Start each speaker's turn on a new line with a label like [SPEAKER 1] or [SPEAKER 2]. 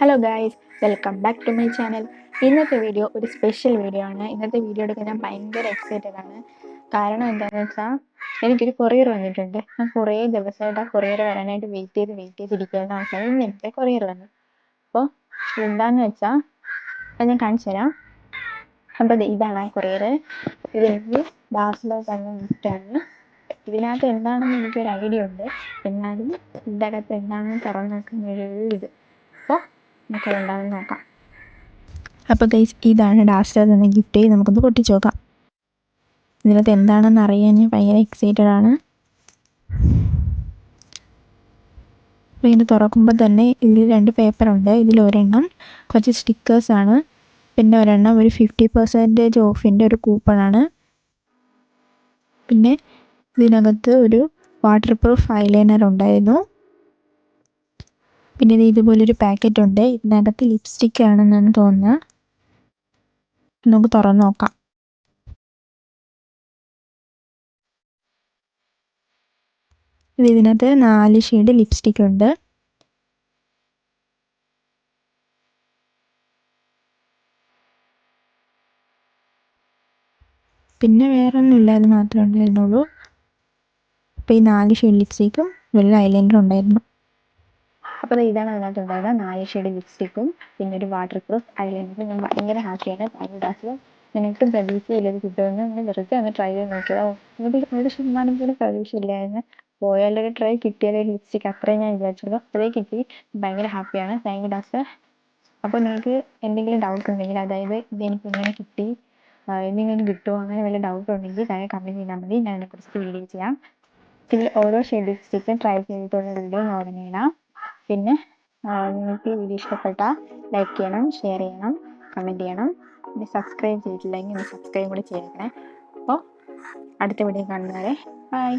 [SPEAKER 1] Hello guys welcome back to my channel ഇന്നത്തെ video ഒരു special video ആണ്. ഇന്നത്തെ വീഡിയോ എടുക്കാൻ ഞാൻ ഭയങ്കര എക്സൈറ്റഡ് ആണ്. കാരണം എന്താണെന്ന് വെച്ചാൽ എനിക്കൊരു കൊറിയർ വന്നിട്ടുണ്ട്. ഞാൻ കുറേ ദിവസമായിട്ട് ആ കൊറിയർ വരാനായിട്ട് വെയിറ്റ് ചെയ്ത് വെയിറ്റ് ചെയ്തിരിക്കുന്ന അവസാനം ഇന്ന് എനിക്ക് കൊറിയർ വന്നു. അപ്പോൾ എന്താണെന്ന് വെച്ചാൽ അത് ഞാൻ കാണിച്ചു തരാം. അപ്പോൾ ഇതാണ് ആ കൊറിയർ ഇതെനിക്ക് ബാസിലോ തന്നെ ഗിഫ്റ്റാണ് ഇതിനകത്ത് എന്താണെന്ന് എനിക്കൊരു ഐഡിയ ഉണ്ട്. എന്നാലും ഇതിന്റെ അകത്ത് എന്താണെന്ന് തുറന്നു നോക്കുന്ന ഒരു ഇത്. അപ്പോൾ നമുക്ക് എന്താണെന്ന് നോക്കാം. അപ്പോൾ ഗൈസ് ഇതാണ് ഡാസ്റ്റർ എന്ന ഗിഫ്റ്റ് നമുക്കൊന്ന് പൊട്ടിച്ച് നോക്കാം. ഇതിനകത്ത് എന്താണെന്ന് അറിയാൻ ഭയങ്കര എക്സൈറ്റഡ് ആണ്. അപ്പോൾ ഇത് തുറക്കുമ്പോൾ തന്നെ ഇതിൽ രണ്ട് പേപ്പറുണ്ട് ഇതിൽ ഒരെണ്ണം കുറച്ച് സ്റ്റിക്കേഴ്സാണ് പിന്നെ ഒരെണ്ണം ഒരു ഫിഫ്റ്റി പെർസെന്റേജ് ഓഫിന്റെ ഒരു കൂപ്പണാണ് പിന്നെ ഇതിനകത്ത് ഒരു വാട്ടർ പ്രൂഫ് ഐലൈനർ ഉണ്ടായിരുന്നു. പിന്നെ ഇത് ഇതുപോലൊരു പാക്കറ്റ് ഉണ്ട് ഇതിനകത്ത് ലിപ്സ്റ്റിക് ആണെന്നാണ് തോന്നുന്നത് നമുക്ക് തുറന്ന് നോക്കാം. ഇത് ഇതിനകത്ത് നാല് ഷെയ്ഡ് ലിപ്സ്റ്റിക് ഉണ്ട്. പിന്നെ വേറെ ഒന്നുമില്ല അത് മാത്രമേ ഉണ്ടായിരുന്നുള്ളൂ. അപ്പോൾ ഈ നാല് ഷെയ്ഡ് ലിപ്സ്റ്റിക്കും വെള്ള ഐലൈനറും ഉണ്ടായിരുന്നു. അപ്പോൾ ഇതാണ് അതിനകത്ത് ഉണ്ടായിരുന്നത് നാല് ഷെയ്ഡ് ലിപ്സ്റ്റിക്കും പിന്നെ ഒരു വാട്ടർ പ്രൂഫ് ഐലൈനറും ഞാൻ ഭയങ്കര ഹാപ്പിയാണ് പാരഡാസിൽ നിങ്ങൾക്ക് പ്രതീക്ഷയില്ല ഇത് കിട്ടുമെന്ന്. ഞാൻ വെറുതെ ഒന്ന് ട്രൈ ചെയ്ത് നോക്കിയതാണ് ഒരു ഒരു ശതമാനം പോലും പ്രതീക്ഷയില്ലായിരുന്നു. പോയാലൊരു ട്രൈ കിട്ടിയാലൊരു ലിപ്സ്റ്റിക് അത്രയും ഞാൻ വിചാരിച്ചുള്ളൂ. അപ്പോഴേ കിട്ടി. ഭയങ്കര ഹാപ്പിയാണ് താങ്ക് യു ഡാസ് അപ്പോൾ നിങ്ങൾക്ക് എന്തെങ്കിലും ഡൗട്ട് ഉണ്ടെങ്കിൽ അതായത് ഇത് എനിക്ക് എങ്ങനെ കിട്ടി എന്തെങ്കിലും കിട്ടുമോ അങ്ങനെ വല്ല ഡൗട്ട് ഉണ്ടെങ്കിൽ താഴെ കമന്റ് ചെയ്താൽ മതി. ഞാൻ അതിനെക്കുറിച്ച് വീഡിയോ ചെയ്യാം. ഇതിൽ ഓരോ ഷെയ്ഡ് ലിപ്സ്റ്റിക്കും ട്രൈ ചെയ്തിട്ടുള്ള വീഡിയോ ഉടനെ ഇടാം. പിന്നെ നിങ്ങൾക്ക് വീഡിയോ ഇഷ്ടപ്പെട്ടാൽ ലൈക്ക് ചെയ്യണം ഷെയർ ചെയ്യണം കമന്റ് ചെയ്യണം. പിന്നെ സബ്സ്ക്രൈബ് ചെയ്തിട്ടില്ലെങ്കിൽ ഒന്ന് സബ്സ്ക്രൈബ് കൂടി ചെയ്തേക്കണേ. അപ്പോൾ അടുത്ത വീഡിയോ കാണുന്നവരെ ബൈ